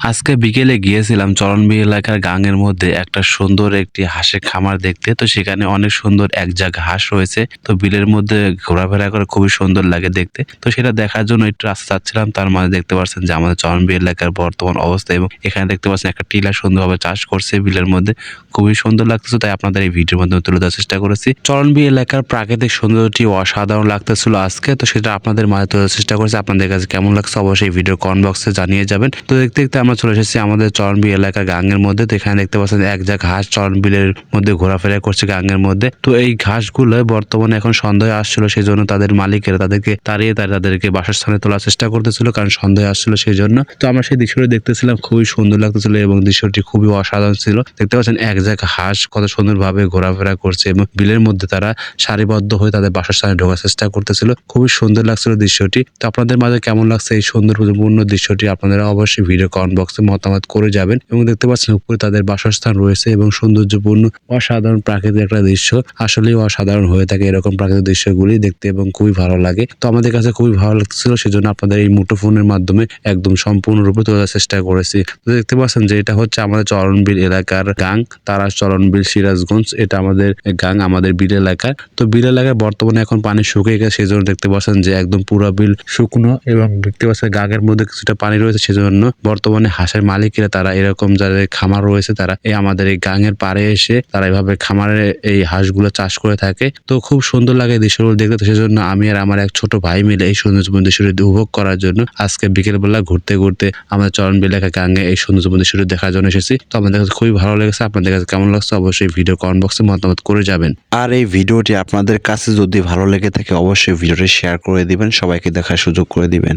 আজকে বিকেলে গিয়েছিলাম চরণবি এলাকার গাঙের মধ্যে একটা সুন্দর একটি হাঁসের খামার দেখতে। তো সেখানে অনেক সুন্দর এক জায়গা হাঁস রয়েছে। তো বিলের মধ্যে ঘোরাফেরা করে খুবই সুন্দর লাগে দেখতে। তো সেটা দেখার জন্য একটু রাস্তা যাচ্ছিলাম, তার মাঝে দেখতে পাচ্ছেন যে আমাদের চরণবি এলাকার বর্তমান অবস্থা এবং এখানে দেখতে পাচ্ছেন একটা টিলা সুন্দরভাবে চাষ করছে বিলের মধ্যে। খুবই সুন্দর লাগতেছে, তাই আপনাদের এই ভিডিওর মাধ্যমে তুলে দেওয়ার চেষ্টা করেছি। চরণবি এলাকার প্রাকৃতিক সৌন্দর্যটি অসাধারণ লাগতেছিল আজকে, তো সেটা আপনাদের মাঝে তোলার চেষ্টা করেছি। আপনাদের কাছে কেমন লাগছে অবশ্যই ভিডিও কমেন্ট বক্সে জানিয়ে যাবেন। তো দেখতে দেখতে আমরা চলে এসেছি আমাদের চরণবি এলাকা গাঙের মধ্যে। তো এখানে দেখতে পাচ্ছেন এক জায়গা ঘাস চরণবিলের মধ্যে ঘোরাফেরা করছে গাঙের মধ্যে। তো এই ঘাসগুলো বর্তমানে এখন সন্দেহ আসছিল সেই জন্য তাদের মালিকেরা তাদেরকে তাড়িয়ে তারা তাদেরকে বাসস্থানে তোলার চেষ্টা করতেছিল, কারণ সন্দেহ আসছিল সেই জন্য তো আমরা সেই দৃশ্যটি দেখতেছিলাম, খুবই সুন্দর লাগতেছিল এবং দৃশ্যটি খুবই অসাধারণ ছিল। দেখতে পাচ্ছেন এক জায়গা হাঁস কত সুন্দরভাবে ঘোরাফেরা করছে এবং বিলের মধ্যে তারা সারিবদ্ধ হয়ে তাদের বাসস্থানে ঢোকার চেষ্টা করতেছিল। খুবই সুন্দর লাগছিল দৃশ্যটি। তো আপনাদের মাঝে কেমন লাগছে এই সৌন্দর্যপূর্ণ দৃশ্যটি আপনারা অবশ্যই ভিডিও কমেন্ট বক্সে মতামত করে যাবেন এবং দেখতে পাচ্ছেন উপরে তাদের বাসস্থান রয়েছে এবং সৌন্দর্যপূর্ণ অসাধারণ প্রাকৃতিক একটা দৃশ্য। আসলেই অসাধারণ হয়ে থাকে এরকম প্রাকৃতিক দৃশ্যগুলি দেখতে এবং খুবই ভালো লাগে। তো আমাদের কাছে খুবই ভালো লাগছিল সেজন্য আপনাদের এই মুঠোফোনের মাধ্যমে একদম সম্পূর্ণরূপে তোলার চেষ্টা করেছি। তো দেখতে পাচ্ছেন যে এটা হচ্ছে আমাদের চরণবিল এলাকার গাং, তারা চরণবিল সিরাজগঞ্জ, এটা আমাদের গাং, আমাদের বিল এলাকার তো বিল এলাকায় বর্তমানে এখন পানি শুকিয়ে গেছে সেই জন্য দেখতে পাচ্ছেন যে একদম পুরো বিল শুকনো এবং দেখতে পাচ্ছেন গাঙের মধ্যে কিছুটা পানি রয়েছে, সেজন্য বর্তমানে হাঁসের মালিকেরা, তারা এরকম যাদের খামার রয়েছে, তারা এই আমাদের এই গাঙের পাড়ে এসে তারা এইভাবে খামারে এই হাঁসগুলো চাষ করে থাকে। তো খুব সুন্দর লাগে দৃশ্যগুলো দেখতে। তো সেজন্য আমি আর আমার এক ছোট ভাই মিলে এই সৌন্দর্যপূর্ণ দৃশ্যটি উপভোগ করার জন্য আজকে বিকেলবেলা ঘুরতে ঘুরতে আমাদের চরণ বিলেখা গাঙে এই সৌন্দর্যপূর্ণ দৃশ্যটি দেখার জন্য এসেছি। তো আমাদের কাছে খুবই ভালো লেগেছে। আপনাদের কাছে কেমন লাগছে অবশ্যই ভিডিও কমেন্ট বক্সে মতামত করে যাবেন। আর এই ভিডিওটি আপনাদের কাছে যদি ভালো লেগে থাকে, অবশ্যই ভিডিওটি শেয়ার করে দিবেন, সবাইকে দেখার সুযোগ করে দিবেন।